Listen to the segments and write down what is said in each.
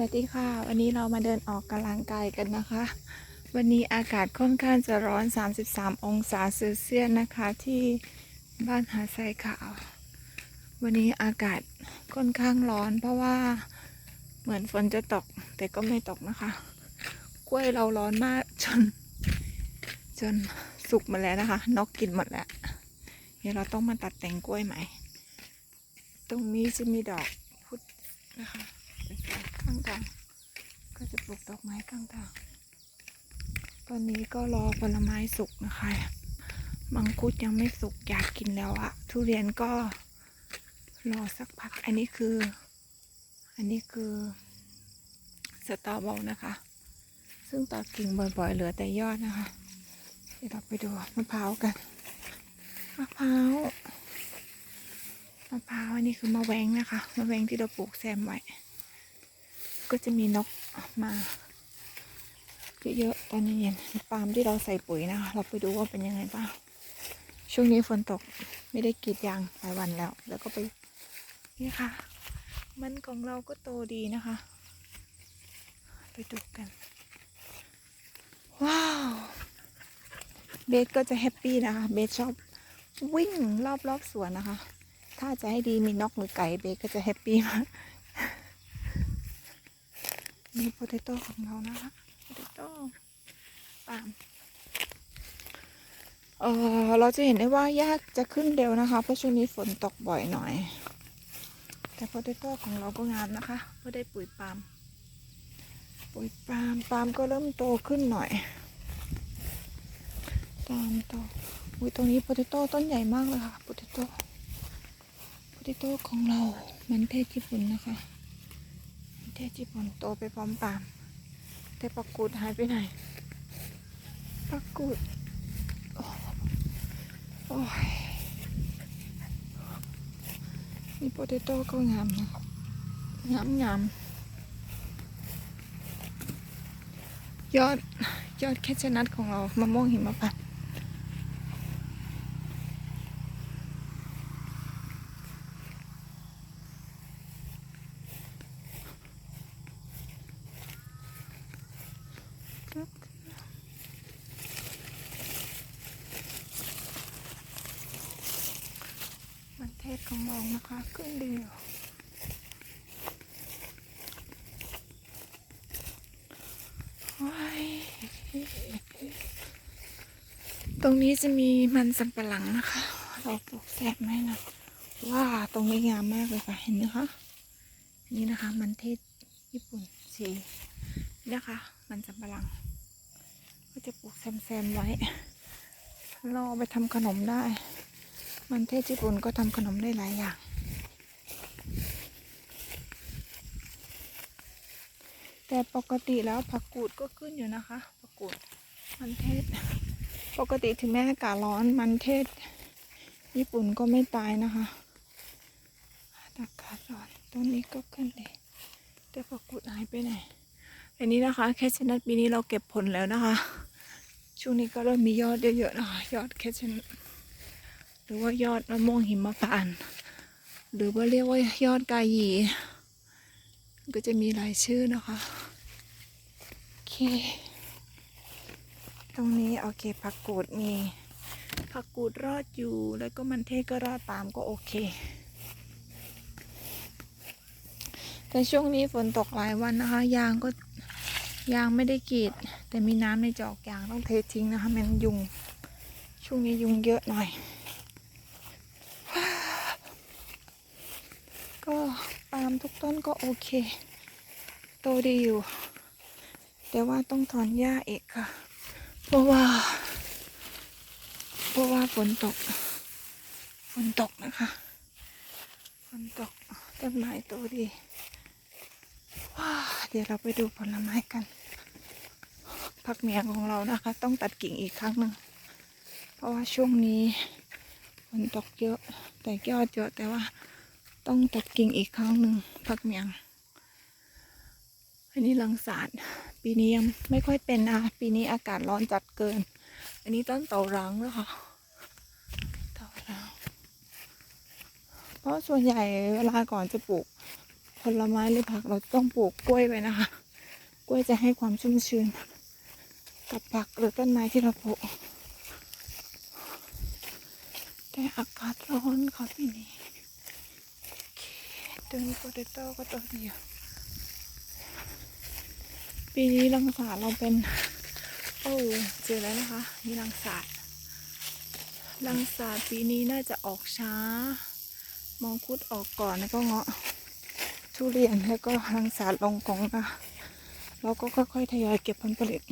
สวัสดีค่ะ วันนี้เรามาเดินออกกำลังกายกันนะคะ วันนี้อากาศค่อนข้างจะร้อน 33 องศาเซลเซียสนะคะที่บ้านหาดทรายขาว วันนี้อากาศค่อนข้างร้อน เพราะว่าเหมือนฝนจะตก แต่ก็ไม่ตกนะคะ กล้วยเราร้อนมากจน จนสุกหมดแล้วนะคะ นกกินหมดแล้วเดี๋ยวเราต้องมาตัดแต่งกล้วยใหม่ ตรงนี้จะมีดอกพุธนะคะ ข้างทางก็จะปลูกดอกไม้ข้างทางตอนนี้ก็รอผลไม้สุกนะคะมังคุดยังไม่สุกอยากกินแล้วอะทุเรียนก็รอสักพัก อันนี้คือ อันนี้คือสตอเบลนะคะ ซึ่งตัดกิ่งบ่อยๆ เหลือแต่ยอดนะคะ เดี๋ยวเราไปดูมะพร้าวกัน มะพร้าว มะพร้าวอันนี้คือมะแวงนะคะ มะแวงที่เราปลูกแซมไว้ ก็จะมีนกมาเยอะๆตอนเย็นปาล์มที่เราใส่ปุ๋ยนะคะเราไปดูว่าเป็นยังไงบ้างช่วงนี้ฝนตกไม่ได้กรีดยางหลายวันแล้ว แล้วก็ไปนี่ค่ะ มันของเราก็โตดีนะคะ ไปดูกัน ว้าว เบสก็จะแฮปปี้นะคะ เบสชอบวิ่งรอบๆสวนนะคะ ถ้าจะให้ดีมีนกหรือไก่เบสก็จะแฮปปี้มาก มีโพเตโต้ของเรานะคะโพเตโต้ปาล์มเออเราจะเห็นได้ว่าหญ้าจะขึ้นเร็วนะคะ เพราะช่วงนี้ฝนตกบ่อยหน่อย แต่โพเตโต้ของเราก็งามนะคะเพราะได้ปุ๋ยปาล์มปุ๋ยปาล์มปาล์มก็เริ่มโตขึ้นหน่อยตามโตอุ้ยตรงนี้โพเตโต้ต้นใหญ่มากเลยค่ะโพเตโต้โพเตโต้ของเรามันเทศญี่ปุ่นนะคะมัน เทศญี่ปุ่นโตไปพร้อมปาม แต่ปักกูดหายไปไหนปักกูด โอ้โยนี่โพเตโต้ก็งามนะงามงามยอดยอดแคชนัทของเรามะม่วงหิมพานต์ มันเทศของเรานะคะขึ้นเดียว้ายตรงนี้จะมีมันสำปะหลังนะคะ เราปลูกแซมไหมนะว้าตรงนี้งามมากเลยค่ะเห็นไหมคะนี่นะคะ มันเทศญี่ปุ่นสีนี่นะคะ มันสำปะหลัง ก็จะปลูกแซมๆไว้รอไปทำขนมได้ มันเทศญี่ปุ่นก็ทำขนมได้หลายอย่าง แต่ปกติแล้วผักกูดก็ขึ้นอยู่นะคะผักกูดมันเทศ ปกติถึงแม้อากาศร้อนมันเทศ ญี่ปุ่นก็ไม่ตายนะคะอากาศร้อนต้นนี้ก็ขึ้นเลยแต่ผักกูดหายไปไหนอันนี้นะคะ แคชนัทปีนี้เราเก็บผลแล้วนะคะ ช่วงนี้ก็เริ่มมียอดเยอะๆนะคะยอดแคชนัท หรือว่ายอดมะม่วงหิมพานต์หรือว่าเรียกว่ายอดกายี ก็จะมีหลายชื่อนะคะ โอเค ตรงนี้โอเคผักกูดมีผักกูดรอดอยู่แล้วก็มันเทศก็รอดตามก็โอเค แต่ช่วงนี้ฝนตกหลายวันนะคะ ยางก็ยางไม่ได้กรีด แต่มีน้ำในจอกยางต้องเททิ้งนะคะมันยุง ช่วงนี้ยุงเยอะหน่อย ก็ปาล์ม ทุกต้นก็โอเค โตดีอยู่ แต่ว่าต้องถอนหญ้าเอกค่ะ เพราะว่า เพราะว่าฝนตก ฝนตกนะคะ ฝนตกต้นไม้โตดีว้าเดี๋ยวเราไปดูผลไม้กัน ผักเมียงของเรานะคะ ต้องตัดกิ่งอีกครั้งหนึ่ง เพราะว่าช่วงนี้ฝนตกเยอะ แต่ยอดเยอะแต่ว่า ต้องตัดกิ่งอีกครั้งหนึ่งผักเมียง อันนี้ลังสารปีนี้ยังไม่ค่อยเป็นนะ ปีนี้อากาศร้อนจัดเกิน อันนี้ต้นเต่ารังแล้วค่ะเต่ารังเพราะส่วนใหญ่เวลาก่อนจะปลูกผลไม้หรือผักเราต้องปลูกกล้วยไว้นะคะ กล้วยจะให้ความชุ่มชื้นกับผักหรือต้นไม้ที่เราปลูกแต่อากาศร้อนค่ะปีนี้ เดินโปเตโต้ก็ตัวเดียว ปีนี้รังสาเราเป็น โอ้เจอแล้วนะคะมีรังสาดรังสาปีนี้น่าจะออกช้า มองคุดออกก่อนแล้วก็เงาะทุเรียนแล้วก็รังสาลงกองนะเราก็ค่อยๆทยอยเก็บผลผลิต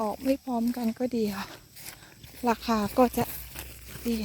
ออกไม่พร้อมกันก็ดีค่ะ ราคาก็จะดี